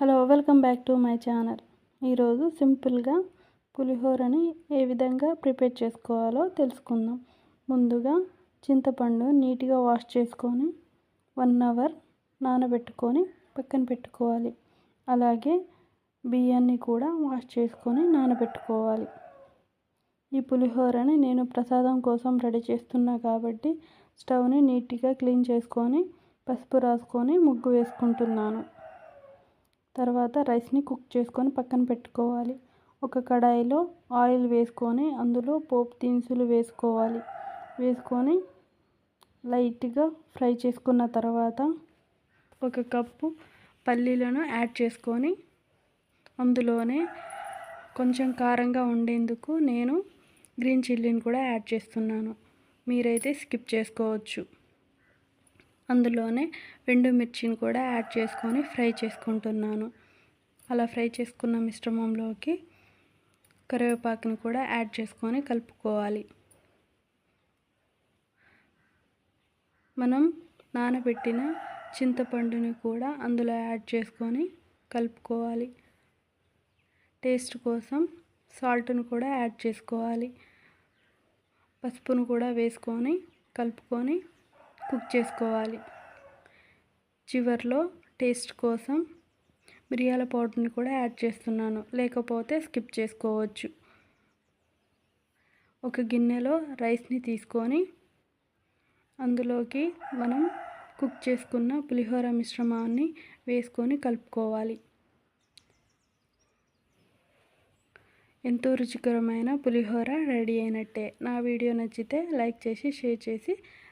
Hello welcome back to my channel. ఈరోజు సింపుల్గా పులిహోరని ఏ విధంగా ప్రిపేర్ చేసుకోవాలో తెలుసుకుందాం. ముందుగా చింతపండు నీట్గా వాష్ చేసుకొని వన్ అవర్ నానబెట్టుకొని పక్కన పెట్టుకోవాలి. అలాగే బియ్యాన్ని కూడా వాష్ చేసుకొని నానబెట్టుకోవాలి. ఈ పులిహోరని నేను ప్రసాదం కోసం రెడీ చేస్తున్నా కాబట్టి స్టవ్ని నీట్గా క్లీన్ చేసుకొని పసుపు రాసుకొని ముగ్గు వేసుకుంటున్నాను. తర్వాత రైస్ని కుక్ చేసుకొని పక్కన పెట్టుకోవాలి. ఒక కడాయిలో ఆయిల్ వేసుకొని అందులో పోపు దినుసులు వేసుకోవాలి. వేసుకొని లైట్గా ఫ్రై చేసుకున్న తర్వాత ఒక కప్పు పల్లీలను యాడ్ చేసుకొని అందులోనే కొంచెం కారంగా ఉండేందుకు నేను గ్రీన్ చిల్లీని కూడా యాడ్ చేస్తున్నాను. మీరైతే స్కిప్ చేసుకోవచ్చు. అందులోనే రెండు మిర్చిని కూడా యాడ్ చేసుకొని ఫ్రై చేసుకుంటున్నాను. అలా ఫ్రై చేసుకున్న మిశ్రమంలోకి కరివేపాకుని కూడా యాడ్ చేసుకొని కలుపుకోవాలి. మనం నానబెట్టిన చింతపండుని కూడా అందులో యాడ్ చేసుకొని కలుపుకోవాలి. టేస్ట్ కోసం సాల్ట్ను కూడా యాడ్ చేసుకోవాలి. పసుపును కూడా వేసుకొని కలుపుకొని కుక్ చేసుకోవాలి. చివరిలో టేస్ట్ కోసం మిరియాల పౌడర్ని కూడా యాడ్ చేస్తున్నాను. లేకపోతే స్కిప్ చేసుకోవచ్చు. ఒక గిన్నెలో రైస్ని తీసుకొని అందులోకి మనం కుక్ చేసుకున్న పులిహోర మిశ్రమాన్ని వేసుకొని కలుపుకోవాలి. ఎంతో రుచికరమైన పులిహోర రెడీ అయినట్టే. నా వీడియో నచ్చితే లైక్ చేసి షేర్ చేసి